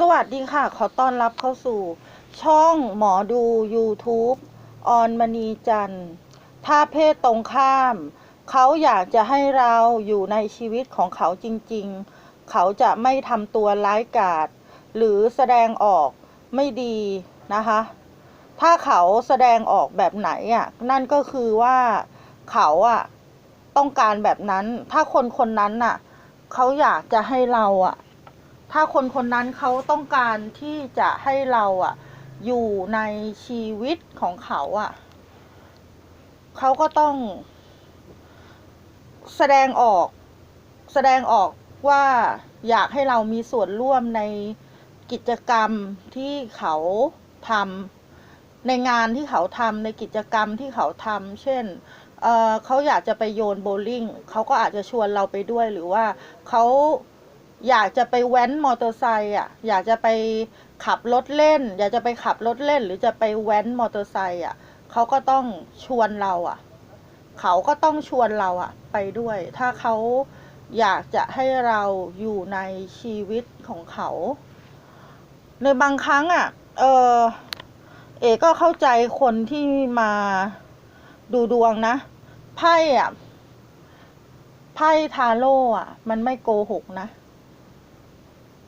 สวัสดีค่ะ ขอต้อนรับเข้าสู่ ช่องหมอดู YouTube ออนมณีจันทร์ถ้าเพศตรงข้าม เขาอยากจะให้เราอยู่ในชีวิตของเขาจริงๆ เขาจะไม่ทำตัวร้ายกาจหรือแสดงออกไม่ดีนะคะ ถ้าเขาแสดงออกแบบไหนอะนั่นก็คือว่าเขาอะต้องการแบบนั้น ถ้าคนคนนั้นน่ะ เขาอยากจะให้เราอะ ถ้าคนคนนั้นเขาต้องการที่จะให้เราอะอยู่ในชีวิตของเขาอะเขาก็ต้องแสดงออกแสดงออกว่าอยากให้เรามีส่วนร่วมในกิจกรรมที่เขาทำในงานที่เขาทำในกิจกรรมที่เขาทำเช่นเเขาอยากจะไปโยนโบว์ลิ่งเขาก็อาจจะชวนเราไปด้วยหรือว่าเขา อยากจะไปแว้นมอเตอร์ไซค์อะ อยากจะไปขับรถเล่น อยากจะไปขับรถเล่น หรือจะไปแว้นมอเตอร์ไซค์อะเขาก็ต้องชวนเราอะ เขาก็ต้องชวนเราอะ ไปด้วย ถ้าเขาอยากจะให้เราอยู่ในชีวิตของเขา ในบางครั้งอะ เออเอก็เข้าใจคนที่มาดูดวงนะ ไพ่อะ ไพ่ทาโร่อะ มันไม่โกหกนะ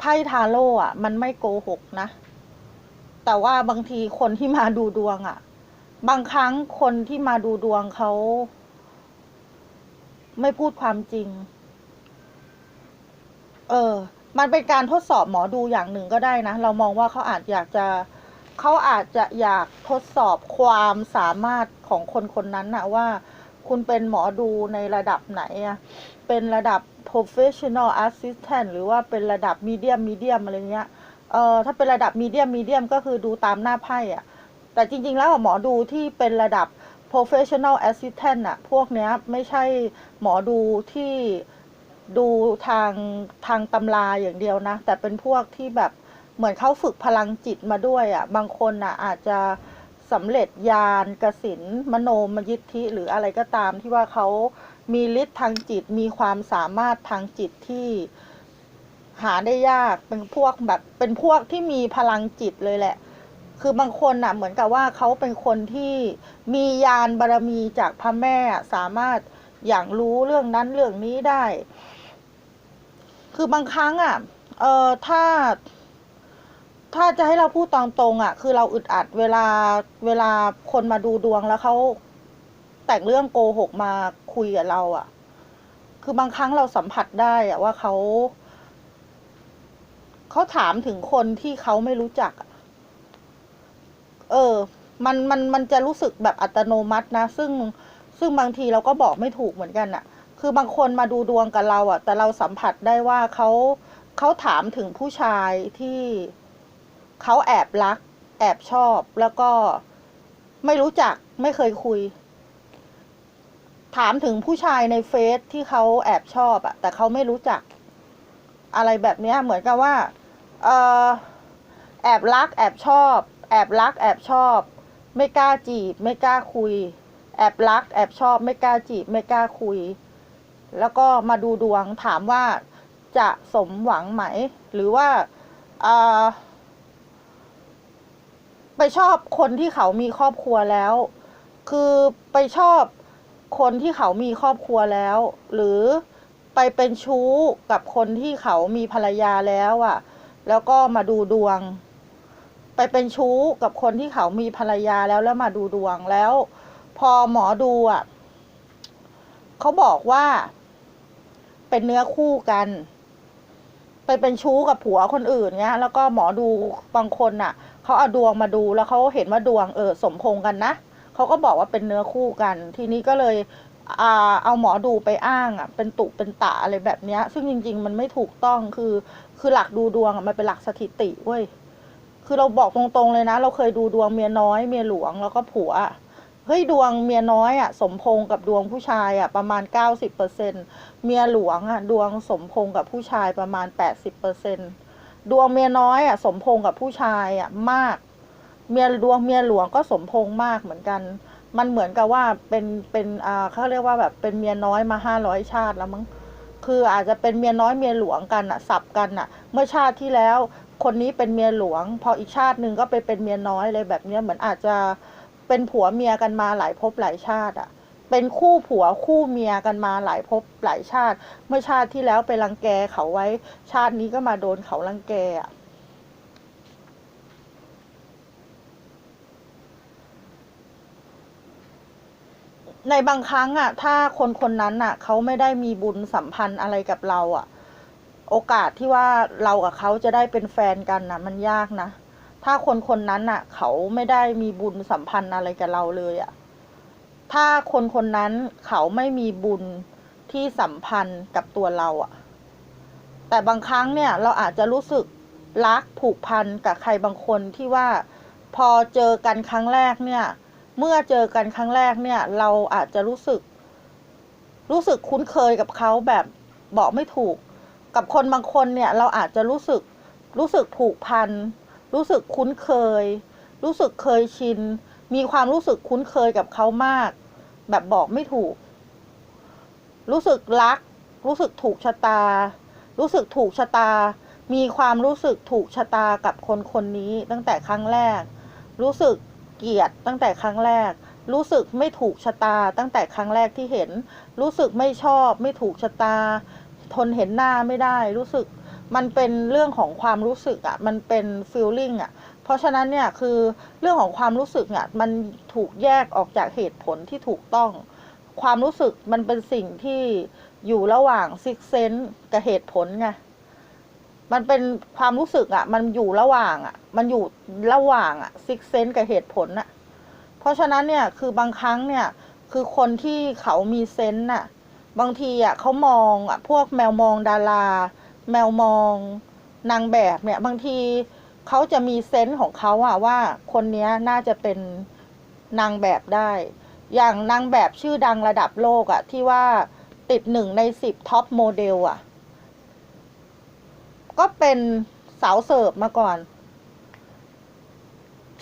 พ่ทาโร่อะมันไม่โกหกนะ แต่ว่าบางทีคนที่มาดูดวงอะบางครั้งคนที่มาดูดวงเขาไม่พูดความจริง เออ มันเป็นการทดสอบหมอดูอย่างหนึ่งก็ได้นะ เรามองว่าเขาอาจอยากจะเขาอาจจะอยากทดสอบความสามารถของคนคนนั้นนะว่า คุณเป็นหมอดูในระดับไหนอะเป็นระดับ professional assistant หรือว่าเป็นระดับ medium medium อะไรเงี้ย เอ่อถ้าเป็นระดับ medium medium ก็คือดูตามหน้าไพ่อะแต่จริง ๆ แล้วหมอดูที่เป็นระดับ professional assistant อะพวกเนี้ยไม่ใช่หมอดูที่ดูทางทางตำราอย่างเดียวนะ แต่เป็นพวกที่แบบเหมือนเขาฝึกพลังจิตมาด้วยอะ่ะ บางคนอะอาจจะสำเร็จญาณกสินมโนมยิทธิหรืออะไรก็ตามที่ว่าเขา มีฤทธิ์ทางจิตมีความสามารถทางจิตที่หาได้ยากเป็นพวกแบบเป็นพวกที่มีพลังจิตเลยแหละ คือบางคนอะเหมือนกับว่าเขาเป็นคนที่มียานบารมีจากพระแม่สามารถอย่างรู้เรื่องนั้นเรื่องนี้ได้ คือบางครั้งอะเอ่อถ้า ถ้าจะให้เราพูดตรงตรงๆอะ คือเราอึดอัดเวลาเวลาคนมาดูดวงแล้วเขาแต่งเรื่องโกหกมา คุยกับเราอะ คือบางครั้งเราสัมผัสได้อะว่าเขาเขาถามถึงคนที่เขาไม่รู้จัก เออ มันมันมันจะรู้สึกแบบอัตโนมัตินะ ซึ่งซึ่งบางทีเราก็บอกไม่ถูกเหมือนกันอะคือบางคนมาดูดวงกับเราอะแต่เราสัมผัสได้ว่าเขาเขาถามถึงผู้ชายที่เขาแอบรัก แอบชอบแล้วก็ไม่รู้จักไม่เคยคุย ถามถึงผู้ชายในเฟซที่เขาแอบชอบอะแต่เขาไม่รู้จัก อะไรแบบเนี้ยเหมือนกับว่าเออแอบรัก แอบชอบ แอบรัก แอบชอบ ไม่กล้าจีบ ไม่กล้าคุย แอบรัก แอบชอบ ไม่กล้าจีบ ไม่กล้าคุย แล้วก็มาดูดวงถามว่าจะสมหวังไหม หรือว่าอ่าไปชอบคนที่เขามีครอบครัวแล้ว คือไปชอบ คนที่เขามีครอบครัวแล้ว หรือไปเป็นชู้กับคนที่เขามีภรรยาแล้วอะ่ะ แล้วก็มาดูดวง ไปเป็นชู้กับคนที่เขามีภรรยาแล้วแล้วมาดูดวงแล้ว พอหมอดูอะเขาบอกว่า เป็นเนื้อคู่กัน ไปเป็นชู้กับผัวคนอื่นเงี้ย แล้วก็หมอดูบางคนน่ะเขาเอาดวงมาดูแล้วเขาเห็นว่าดวงเออสมพงกันนะ เขาก็บอกว่าเป็นเนื้อคู่กัน ทีนี้ก็เลยเอาหมอดูไปอ้างอะเป็นตุเป็นตะอะไรแบบเนี้ย ซึ่งจริง ๆ มันไม่ถูกต้องคือ คือหลักดูดวงอะมันเป็นหลักสถิติเว้ยคือเราบอกตรงๆเลยนะ เราเคยดูดวงเมียน้อย เมียหลวงแล้วก็ผัวเฮ้ยดวงเมียน้อยอะสมพงษ์กับดวงผู้ชายอะประมาณเก้าสิบเปอร์เซ็นเมียหลวงอะดวงสมพงษ์กับผู้ชายประมาณแปดสิบเปอร์เซ็นดวงเมียน้อยอะสมพงษ์กับผู้ชายอะมาก เมียดวงเมียหลวงก็สมพงมากเหมือนกัน มันเหมือนกับว่าเป็นเป็นอ่าเขาเรียกว่าแบบเป็นเมียน้อยมาห้าร้อยชาติแล้วมั้งคืออาจจะเป็นเมียน้อยเมียหลวงกันอะสับกันอะเมื่อชาติที่แล้วคนนี้เป็นเมียหลวง พออีกชาติหนึ่งก็ไปเป็นเมียน้อยเลยแบบเนี้ยเหมือนอาจจะเป็นผัวเมียกันมาหลายภพหลายชาติอะเป็นคู่ผัวคู่เมียกันมาหลายภพหลายชาติ เมื่อชาติที่แล้วไปรังแกเขาไว้ ชาตินี้ก็มาโดนเขารังแกอะ ในบางครั้งอะถ้าคนคนนั้นอะเขาไม่ได้มีบุญสัมพันธ์อะไรกับเราอะโอกาสที่ว่าเรากับเขาจะได้เป็นแฟนกันนะมันยากนะ ถ้าคนคนนั้นอะเขาไม่ได้มีบุญสัมพันธ์อะไรกับเราเลยอะถ้าคนคนนั้นเขาไม่มีบุญที่สัมพันธ์กับตัวเราอะแต่บางครั้งเนี่ยเราอาจจะรู้สึกรักผูกพันกับใครบางคนที่ว่าพอเจอกันครั้งแรกเนี่ย เมื่อเจอกันครั้งแรกเนี่ย เราอาจจะรู้สึก รู้สึกคุ้นเคยกับเขาแบบบอกไม่ถูก กับคนบางคนเนี่ย เราอาจจะรู้สึก รู้สึกผูกพัน รู้สึกคุ้นเคย รู้สึกเคยชิน มีความรู้สึกคุ้นเคยกับเขามาก แบบบอกไม่ถูก รู้สึกรัก รู้สึกถูกชะตา รู้สึกถูกชะตา มีความรู้สึกถูกชะตากับคนคนนี้ตั้งแต่ครั้งแรก รู้สึก เกลียดตั้งแต่ครั้งแรก รู้สึกไม่ถูกชะตาตั้งแต่ครั้งแรกที่เห็น รู้สึกไม่ชอบ ไม่ถูกชะตา ทนเห็นหน้าไม่ได้ รู้สึกมันเป็นเรื่องของความรู้สึกอะ่ะ มันเป็น feeling อะ่ะ เพราะฉะนั้นเนี่ยคือเรื่องของความรู้สึกเนี่ยมันถูกแยกออกจากเหตุผลที่ถูกต้อง ความรู้สึกมันเป็นสิ่งที่อยู่ระหว่าง six sense กับเหตุผลไง มันเป็นความรู้สึกอะ่ะ มันอยู่ระหว่างอะ่ะ มันอยู่ระหว่างอะ่ะ six sense กับเหตุผลน่ะ เพราะฉะนั้นเนี่ยคือบางครั้งเนี่ย คือคนที่เขามีเซนส์น่ะ บางทีอะเขามองอะ พวกแมวมองดารา แมวมองนางแบบเนี่ย บางทีเขาจะมีเซนส์ของเขาอะว่าคนนี้น่าจะเป็นนางแบบได้ อย่างนางแบบชื่อดังระดับโลกอะที่ว่าติดหนึ่งในสิบท็อปโมเดลอะ ก็เป็นสาวเสิร์ฟมาก่อน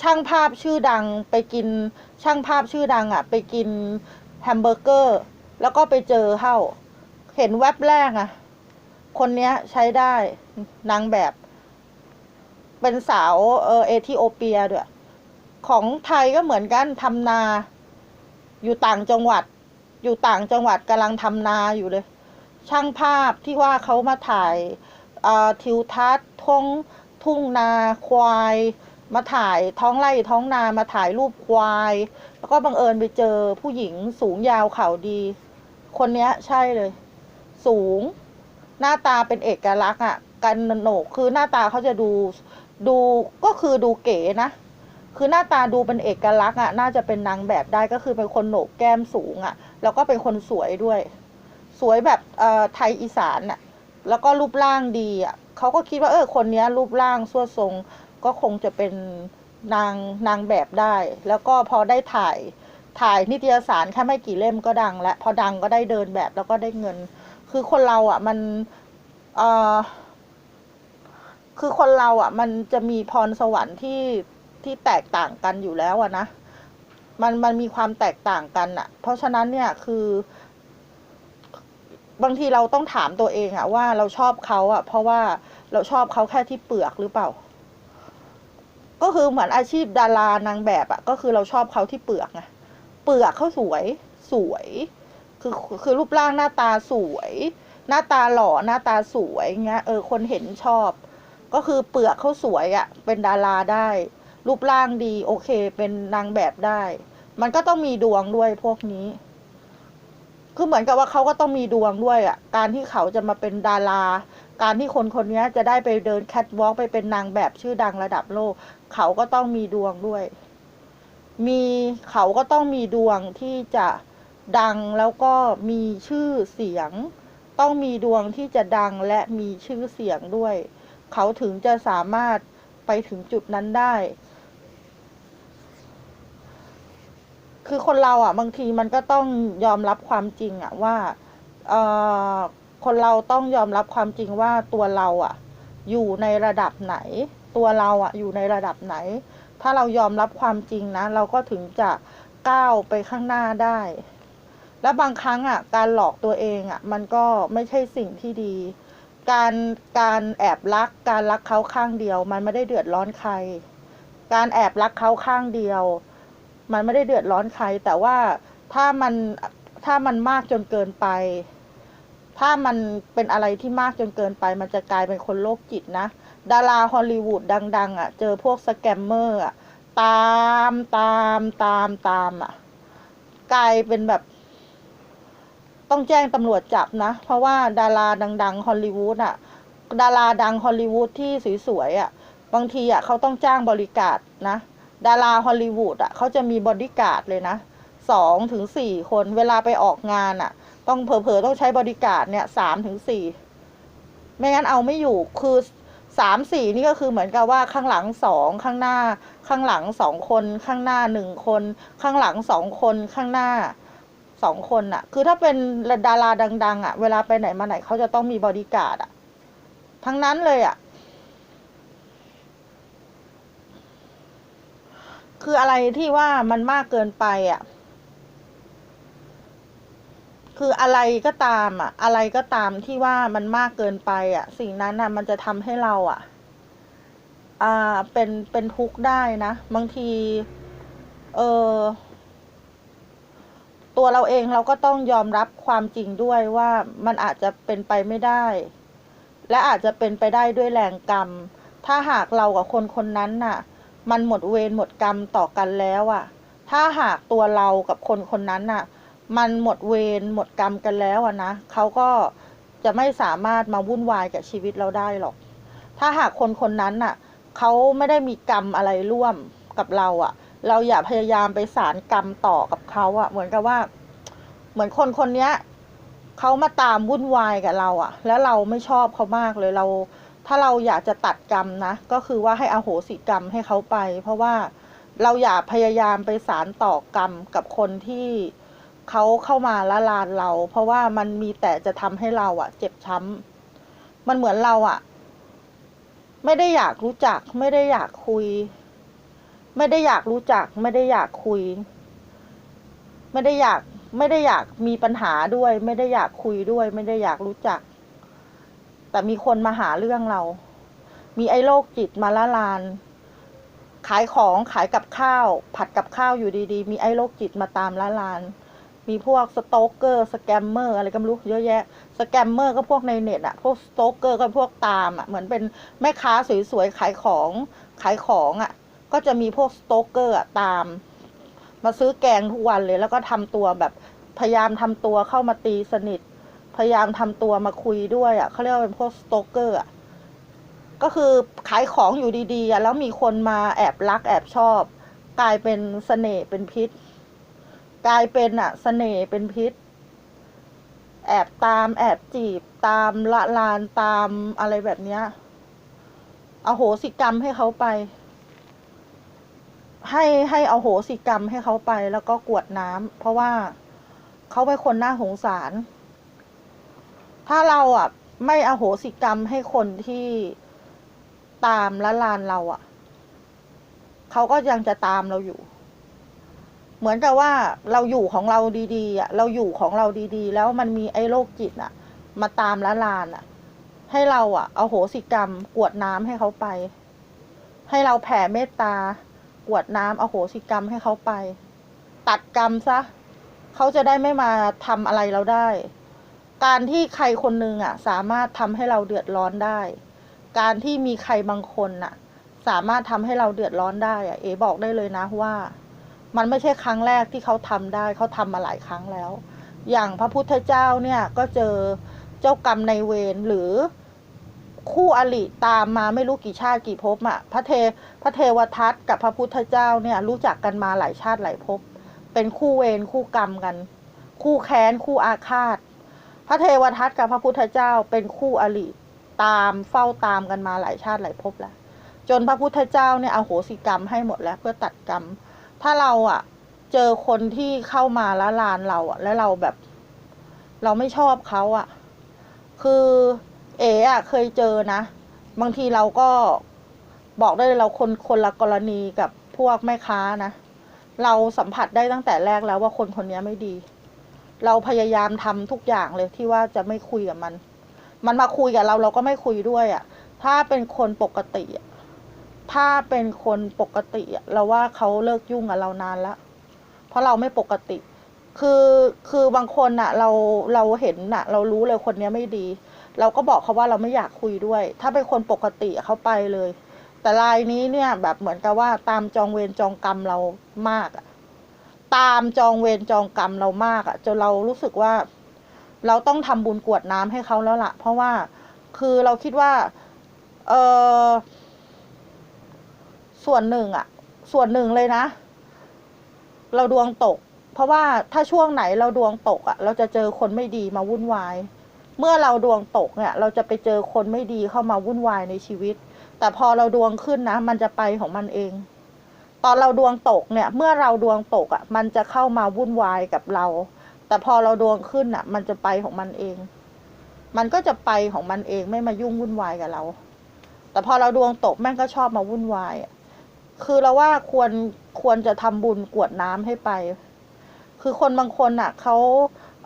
ช่างภาพชื่อดังไปกินช่างภาพชื่อดังอะ ไปกินแฮมเบอร์เกอร์ แล้วก็ไปเจอเข้า เห็นแว็บแรกอะ คนเนี้ยใช้ได้นางแบบ เป็นสาวเออเอธิโอเปียด้วย ของไทยก็เหมือนกันทำนา อยู่ต่างจังหวัด อยู่ต่างจังหวัดกำลังทำนาอยู่เลย ช่างภาพที่ว่าเขามาถ่าย ทิวทัศน์ท้องทุ่งนาควาย มาถ่ายท้องไร่ท้องนามาถ่ายรูปควาย แล้วก็บังเอิญไปเจอผู้หญิงสูงยาวเข่าดี คนเนี้ยใช่เลย สูง หน้าตาเป็นเอกลักษณ์อะกันโหนกคือหน้าตาเขาจะดูดูก็คือดูเก๋นะ คือหน้าตาดูเป็นเอกลักษณ์อะน่าจะเป็นนางแบบได้ก็คือเป็นคนโหนกแก้มสูงอะ แล้วก็เป็นคนสวยด้วย สวยแบบเอ่อไทยอีสานอะ แล้วก็รูปร่างดีอะเขาก็คิดว่าเออคนนี้รูปร่างสวดทรงก็คงจะเป็นนางนางแบบได้ แล้วก็พอได้ถ่ายถ่ายนิตยสารแค่ไม่กี่เล่มก็ดัง แล้วพอดังก็ได้เดินแบบแล้วก็ได้เงิน คือคนเราอะมันเออคือคนเราอะ มันจะมีพรสวรรค์ที่ที่แตกต่างกันอยู่แล้วอะนะมันมันมีความแตกต่างกันอะเพราะฉะนั้นเนี่ยคือ บางทีเราต้องถามตัวเองอะว่าเราชอบเขาอะเพราะว่าเราชอบเขาแค่ที่เปลือกหรือเปล่า ก็คือเหมือนอาชีพดารานางแบบอะก็คือเราชอบเขาที่เปลือกไงเปลือกเขาสวยสวย คือคือรูปร่างหน้าตาสวย หน้าตาหล่อหน้าตาสวยเงี้ยเออคนเห็นชอบ ก็คือเปลือกเขาสวยอะเป็นดาราได้ รูปร่างดี โอเค เป็นนางแบบได้ มันก็ต้องมีดวงด้วยพวกนี้ คือเหมือนกับว่าเขาก็ต้องมีดวงด้วยอะการที่เขาจะมาเป็นดารา การที่คนคนนี้จะได้ไปเดินแคทวอล์กไปเป็นนางแบบชื่อดังระดับโลก เขาก็ต้องมีดวงด้วย มีเขาก็ต้องมีดวงที่จะดังแล้วก็มีชื่อเสียง ต้องมีดวงที่จะดังและมีชื่อเสียงด้วย เขาถึงจะสามารถไปถึงจุดนั้นได้ คือคนเราอะ บางทีมันก็ต้องยอมรับความจริงอะว่าเอ่อคนเราต้องยอมรับความจริงว่าตัวเราอะ อยู่ในระดับไหน ตัวเราอะ อยู่ในระดับไหน ถ้าเรายอมรับความจริงนะ เราก็ถึงจะก้าวไปข้างหน้าได้ และบางครั้งอะ การหลอกตัวเองอะ มันก็ไม่ใช่สิ่งที่ดี การการแอบรัก การรักเขาข้างเดียว มันไม่ได้เดือดร้อนใคร การแอบรักเขาข้างเดียว มันไม่ได้เดือดร้อนใคร แต่ว่าถ้ามันถ้ามันมากจนเกินไป ถ้ามันเป็นอะไรที่มากจนเกินไป มันจะกลายเป็นคนโรคจิตนะ ดาราฮอลลีวูดดัง ๆอะ เจอพวกสแกมเมอร์อะ ตามตามตามตามอะ กลายเป็นแบบ ต้องแจ้งตำรวจจับนะ เพราะว่าดาราดัง ๆฮอลลีวูดอะ ดาราดังฮอลลีวูดที่สวยๆอะ บางทีอะเขาต้องจ้างบริการนะ ดาราฮอลลีวูดอะเขาจะมีบริการ์ดเลยนะสองถึงสี่คนเวลาไปออกงานอะ ต้องเผลอๆต้องใช้บริการ์ดเนี่ยสามถึงสี่ไม่งั้นเอาไม่อยู่คือสามสี่นี่ก็คือเหมือนกับว่าข้างหลังสองข้างหน้า ข้างหลังสองคน ข้างหน้าหนึ่งคน ข้างหลังสองคนข้างหน้าสองคนอะคือถ้าเป็นดาราดัง ๆอะเวลาไปไหนมาไหนเขาจะต้องมีบริการ์ดอะทั้งนั้นเลยอะ คืออะไรที่ว่ามันมากเกินไปอะ คืออะไรก็ตามอะ อะไรก็ตามที่ว่ามันมากเกินไป อะ สิ่งนั้นอะ มันจะทำให้เราอะ อ่า เป็นเป็นทุกข์ได้นะ บางที เออตัวเราเองเราก็ต้องยอมรับความจริงด้วยว่ามันอาจจะเป็นไปไม่ได้ และอาจจะเป็นไปได้ด้วยแรงกรรม ถ้าหากเรากับคนคนนั้นน่ะ มันหมดเวรหมดกรรมต่อกันแล้วอะ ถ้าหากตัวเรากับคนคนนั้นน่ะ มันหมดเวรหมดกรรมกันแล้วอะนะเขาก็จะไม่สามารถมาวุ่นวายกับชีวิตเราได้หรอก ถ้าหากคนคนนั้นน่ะเขาไม่ได้มีกรรมอะไรร่วมกับเราอะเราอย่าพยายามไปสารกรรมต่อกับเขาอะเหมือนกับว่า เหมือนคนคนนี้เขามาตามวุ่นวายกับเราอะ แล้วเราไม่ชอบเขามากเลยเรา ถ้าเราอยากจะตัดกรรมนะ ก็คือว่าให้อโหสิกรรมให้เขาไป เพราะว่าเราอย่าพยายามไปสารต่อกรรมกับคนที่เขาเข้ามาละลานเรา เพราะว่ามันมีแต่จะทำให้เราอะเจ็บช้ำมันเหมือนเราอะไม่ได้อยากรู้จัก ไม่ได้อยากคุย ไม่ได้อยากรู้จัก ไม่ได้อยากคุย ไม่ได้อยากไม่ได้อยากมีปัญหาด้วย ไม่ได้อยากคุยด้วย ไม่ได้อยากรู้จัก แต่มีคนมาหาเรื่องเรา มีไอ้โรคจิตมาละลาน ขายของขายกับข้าว ผัดกับข้าวอยู่ดีๆ มีไอ้โรคจิตมาตามละลาน มีพวกสโตกเกอร์สแกมเมอร์อะไรก็ไม่รู้เยอะแยะ สแกมเมอร์ก็พวกในเน็ตอะพวกสโตกเกอร์ก็พวกตามอะเหมือนเป็นแม่ค้าสวยๆขายของขายของอะก็จะมีพวกสโตกเกอร์อะตาม มาซื้อแกงทุกวันเลย แล้วก็ทำตัวแบบพยายามทำตัวเข้ามาตีสนิท พยายามทำตัวมาคุยด้วยอะเขาเรียกว่าเป็นพวกสโตกเกอร์อะก็คือขายของอยู่ดีๆอะแล้วมีคนมาแอบรักแอบชอบ กลายเป็นเสน่ห์เป็นพิษ กลายเป็นอะเสน่ห์เป็นพิษ แอบตามแอบจีบตามละลานตามอะไรแบบเนี้ยอโหสิกรรมให้เขาไป ให้ให้อโหสิกรรมให้เขาไปแล้วก็กวดน้ำเพราะว่าเขาเป็นคนน่าสงสาร ถ้าเราอะ ไม่อโหสิกรรมให้คนที่ตามละลานเราอะ เขาก็ยังจะตามเราอยู่ เหมือนกับว่าเราอยู่ของเราดีๆอะ เราอยู่ของเราดีๆ แล้วมันมีไอ้โรคจิตอะ มาตามละลานอะ ให้เราอะเอาโหสิกรรม กวดน้ำให้เขาไป ให้เราแผ่เมตตากวดน้ำเอาโหสิกรรมให้เขาไป ตัดกรรมซะเขาจะได้ไม่มาทำอะไรเราได้ การที่ใครคนหนึ่งอะ สามารถทำให้เราเดือดร้อนได้ การที่มีใครบางคนน่ะ สามารถทำให้เราเดือดร้อนได้อะ เอบอกได้เลยนะว่า มันไม่ใช่ครั้งแรกที่เขาทำได้เขาทำมาหลายครั้งแล้ว อย่างพระพุทธเจ้าเนี่ยก็เจอเจ้ากรรมในเวรหรือคู่อริตามมาไม่รู้กี่ชาติกี่ภพอะพระเทพระเทวทัตกับพระพุทธเจ้าเนี่ย รู้จักกันมาหลายชาติหลายภพเป็นคู่เวรคู่กรรมกัน คู่แค้นคู่อาฆาต พระเทวทัตกับพระพุทธเจ้าเป็นคู่อริตามเฝ้าตามกันมาหลายชาติหลายภพแล้ว จนพระพุทธเจ้าเนี่ยเอาโหสิกรรมให้หมดแล้วเพื่อตัดกรรม ถ้าเราอะ เจอคนที่เข้ามาละลานเราอะ แล้วเราแบบ เราไม่ชอบเขาอะ คือเอ๋อะเคยเจอนะ บางทีเราก็บอกได้เลยเราคนคนละกรณีกับพวกแม่ค้านะ เราสัมผัสได้ตั้งแต่แรกแล้วว่าคนคนนี้ไม่ดี เราพยายามทำทุกอย่างเลยที่ว่าจะไม่คุยกับมัน มันมาคุยกับเราเราก็ไม่คุยด้วยอะถ้าเป็นคนปกติอะถ้าเป็นคนปกติเราว่าเขาเลิกยุ่งกับเรานานแล้วเพราะเราไม่ปกติ คือคือบางคนอะเราเราเห็นอะเรารู้เลยคนเนี้ยไม่ดี เราก็บอกเขาว่าเราไม่อยากคุยด้วย ถ้าเป็นคนปกติเขาไปเลย แต่รายนี้เนี่ยแบบเหมือนกับว่าตามจองเวรจองกรรมเรามากอะ ตามจองเวรจองกรรมเรามากอะจนเรารู้สึกว่า เราต้องทำบุญกวดน้ำให้เขาแล้วล่ะ เพราะว่าคือเราคิดว่า เออส่วนหนึ่งอะส่วนหนึ่งเลยนะ เราดวงตก เพราะว่าถ้าช่วงไหนเราดวงตกอะเราจะเจอคนไม่ดีมาวุ่นวาย เมื่อเราดวงตกเนี่ย เราจะไปเจอคนไม่ดีเข้ามาวุ่นวายในชีวิต แต่พอเราดวงขึ้นนะ มันจะไปของมันเอง ตอนเราดวงตกเนี่ย เมื่อเราดวงตกอะ่ะ มันจะเข้ามาวุ่นวายกับเรา แต่พอเราดวงขึ้นอะ่ะ มันจะไปของมันเอง มันก็จะไปของมันเองไม่มายุ่งวุ่นวายกับเรา แต่พอเราดวงตกแม่งก็ชอบมาวุ่นวายคือเราว่าควรควรจะทำบุญกวดน้ำให้ไป คือคนบางคนอะเขา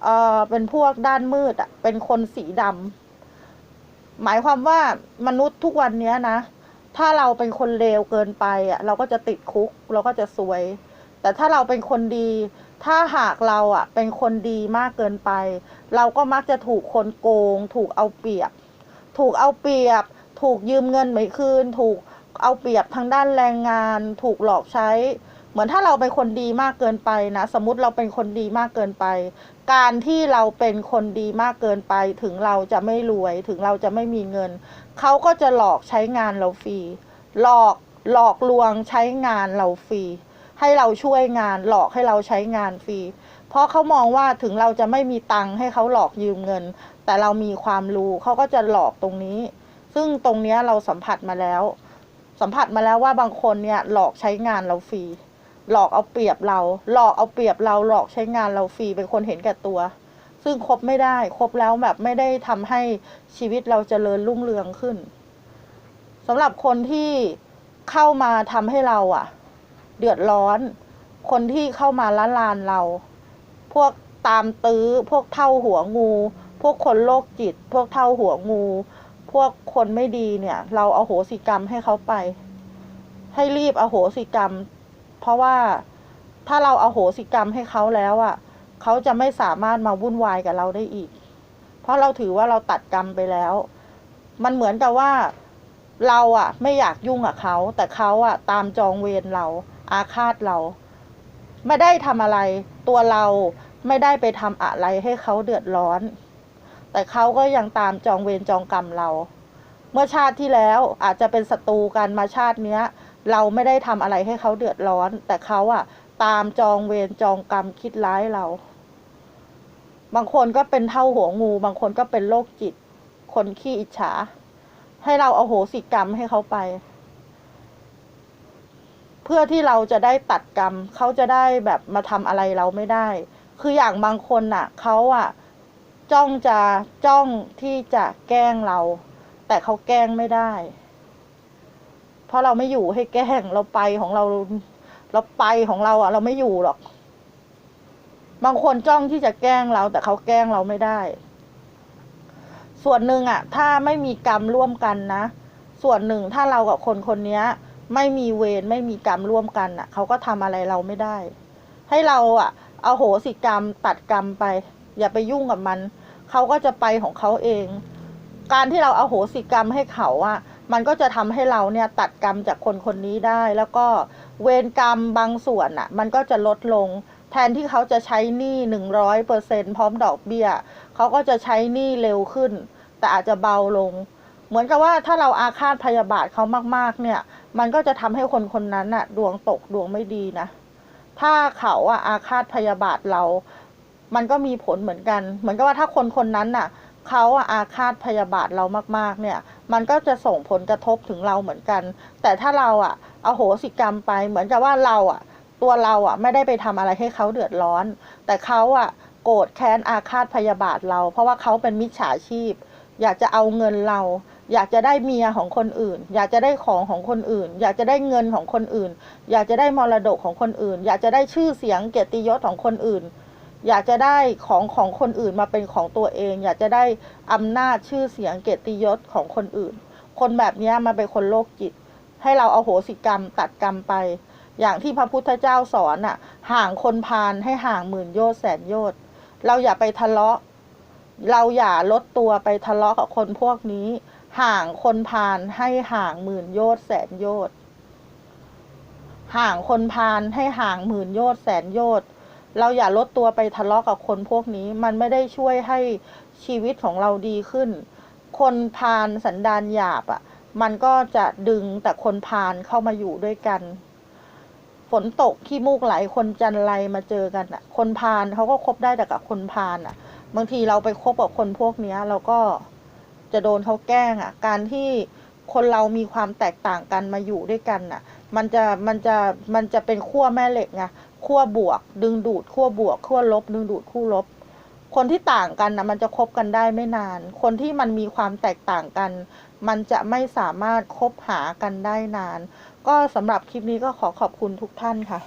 เอ่อเป็นพวกด้านมืดอะ เป็นคนสีดำหมายความว่ามนุษย์ทุกวันเนี้ยนะ ถ้าเราเป็นคนเลวเกินไปอะ เราก็จะติดคุก เราก็จะซวย แต่ถ้าเราเป็นคนดี ถ้าหากเราอะ เป็นคนดีมากเกินไป เราก็มักจะถูกคนโกง ถูกเอาเปรียบ ถูกเอาเปรียบ ถูกยืมเงินไม่คืน ถูกเอาเปรียบทางด้านแรงงาน ถูกหลอกใช้ มือนถ้าเราเป็นคนดีมากเกินไปนะ สมมติเราเป็นคนดีมากเกินไป การที่เราเป็นคนดีมากเกินไป ถึงเราจะไม่รวย ถึงเราจะไม่มีเงิน เขาก็จะหลอกใช้งานเราฟรี หลอกหลอกลวงใช้งานเราฟรี ให้เราช่วยงานหลอกให้เราใช้งานฟรี เพราะเขามองว่าถึงเราจะไม่มีตังค์ให้เขาหลอกยืมเงิน แต่เรามีความรู้เขาก็จะหลอกตรงนี้ ซึ่งตรงนี้เราสัมผัสมาแล้ว สัมผัสมาแล้วว่าบางคนเนี่ยหลอกใช้งานเราฟรี หลอกเอาเปรียบเรา หลอกเอาเปรียบเราหลอกใช้งานเราฟรีเป็นคนเห็นแก่ตัว ซึ่งคบไม่ได้คบแล้วแบบไม่ได้ทำให้ชีวิตเราเจริญรุ่งเรืองขึ้นสำหรับคนที่เข้ามาทำให้เราอะเดือดร้อน คนที่เข้ามาละลานเรา พวกตามตื้อพวกเท่าหัวงู พวกคนโรคจิต พวกเท่าหัวงู พวกคนไม่ดีเนี่ย เราเอาโหสิกรรมให้เขาไป ให้รีบเอาโหสิกรรม ราะว่าถ้าเราเอาโหสิกรรมให้เขาแล้วอะ่ะเขาจะไม่สามารถมาวุ่นวายกับเราได้อีก เพราะเราถือว่าเราตัดกรรมไปแล้ว มันเหมือนกับว่าเราอะ่ะ ไม่อยากยุ่งกับเขา แต่เขาอะ่ะ ตามจองเวรเรา อาฆาตเรา ไม่ได้ทำอะไรตัวเราไม่ได้ไปทำอะไรให้เขาเดือดร้อน แต่เขาก็ยังตามจองเวรจองกรรมเรา เมื่อชาติที่แล้วอาจจะเป็นศัตรูกันมาชาติเนี้ย เราไม่ได้ทำอะไรให้เขาเดือดร้อน แต่เขาอะตามจองเวรจองกรรมคิดร้ายเรา บางคนก็เป็นเท่าหัวงู บางคนก็เป็นโรคจิต คนขี้อิจฉา ให้เราเอาโหสิกรรมให้เขาไป เพื่อที่เราจะได้ตัดกรรม เขาจะได้แบบมาทำอะไรเราไม่ได้ คืออย่างบางคนน่ะเขาอะจ้องจะจ้องที่จะแกล้งเรา แต่เขาแกล้งไม่ได้ เพราะเราไม่อยู่ให้แกล้งเราไปของเรา เราไปของเราอะเราไม่อยู่หรอก บางคนจ้องที่จะแกล้งเรา แต่เขาแกล้งเราไม่ได้ ส่วนหนึ่งอะถ้าไม่มีกรรมร่วมกันนะส่วนหนึ่งถ้าเรากับคนคนนี้ไม่มีเวรไม่มีกรรมร่วมกันอะเขาก็ทำอะไรเราไม่ได้ ให้เราอะเอาโหสิกรรมตัดกรรมไป อย่าไปยุ่งกับมัน เขาก็จะไปของเขาเอง การที่เราเอาโหสิกรรมให้เขาอะ มันก็จะทำให้เราเนี่ยตัดกรรมจากคนคนนี้ได้ แล้วก็เวรกรรมบางส่วนอะมันก็จะลดลง แทนที่เขาจะใช้หนี้หนึ่งร้อยเปอร์เซ็นพร้อมดอกเบี้ยเขาก็จะใช้หนี้เร็วขึ้น แต่อาจจะเบาลง เหมือนกับว่าถ้าเราอาฆาตพยาบาทเขามากๆ เนี่ย มันก็จะทำให้คนคนนั้นน่ะดวงตกดวงไม่ดีนะ ถ้าเขาอะอาฆาตพยาบาทเรา มันก็มีผลเหมือนกัน เหมือนกับว่าถ้าคนคนนั้นน่ะเขาอะอาฆาตพยาบาทเรามากๆ เนี่ย มันก็จะส่งผลกระทบถึงเราเหมือนกัน แต่ถ้าเราอะเอาโหสิกรรมไปเหมือนกับว่าเราอะตัวเราอะไม่ได้ไปทำอะไรให้เขาเดือดร้อน แต่เขาอะโกรธแค้นอาฆาตพยาบาทเรา เพราะว่าเขาเป็นมิจฉาชีพ อยากจะเอาเงินเรา อยากจะได้เมียของคนอื่น อยากจะได้ของของคนอื่น อยากจะได้เงินของคนอื่น อยากจะได้มรดกของคนอื่น อยากจะได้ชื่อเสียงเกียรติยศของคนอื่น อยากจะได้ของของคนอื่นมาเป็นของตัวเอง อยากจะได้อำนาจชื่อเสียงเกียรติยศของคนอื่น คนแบบนี้มันเป็นคนโรคจิต ให้เราเอาโหสิกรรมตัดกรรมไป อย่างที่พระพุทธเจ้าสอนอะ ห่างคนพาลให้ห่างหมื่นโยชน์แสนโยชน์เราอย่าไปทะเลาะ เราอย่าลดตัวไปทะเลาะกับคนพวกนี้ ห่างคนพาลให้ห่างหมื่นโยชน์แสนโยชน์ห่างคนพาลให้ห่างหมื่นโยชน์แสนโยชน์ เราอย่าลดตัวไปทะเลาะกับคนพวกนี้ มันไม่ได้ช่วยให้ชีวิตของเราดีขึ้น คนพาลสันดานหยาบอะ มันก็จะดึงแต่คนพาลเข้ามาอยู่ด้วยกัน ฝนตกขี้มูกไหลคนจันไรมาเจอกันอะ คนพาลเขาก็คบได้แต่กับคนพาลอะ บางทีเราไปคบกับคนพวกเนี้ยเราก็จะโดนเขาแกล้งอะ การที่คนเรามีความแตกต่างกันมาอยู่ด้วยกันอะ มันจะมันจะมันจะเป็นขั้วแม่เหล็กไง ขั้วบวก ดึงดูดขั้วบวกขั้วลบ ดึงดูดขั้วลบ คนที่ต่างกันนะมันจะคบกันได้ไม่นาน คนที่มันมีความแตกต่างกัน มันจะไม่สามารถคบหากันได้นาน ก็สำหรับคลิปนี้ก็ขอขอบคุณทุกท่านค่ะ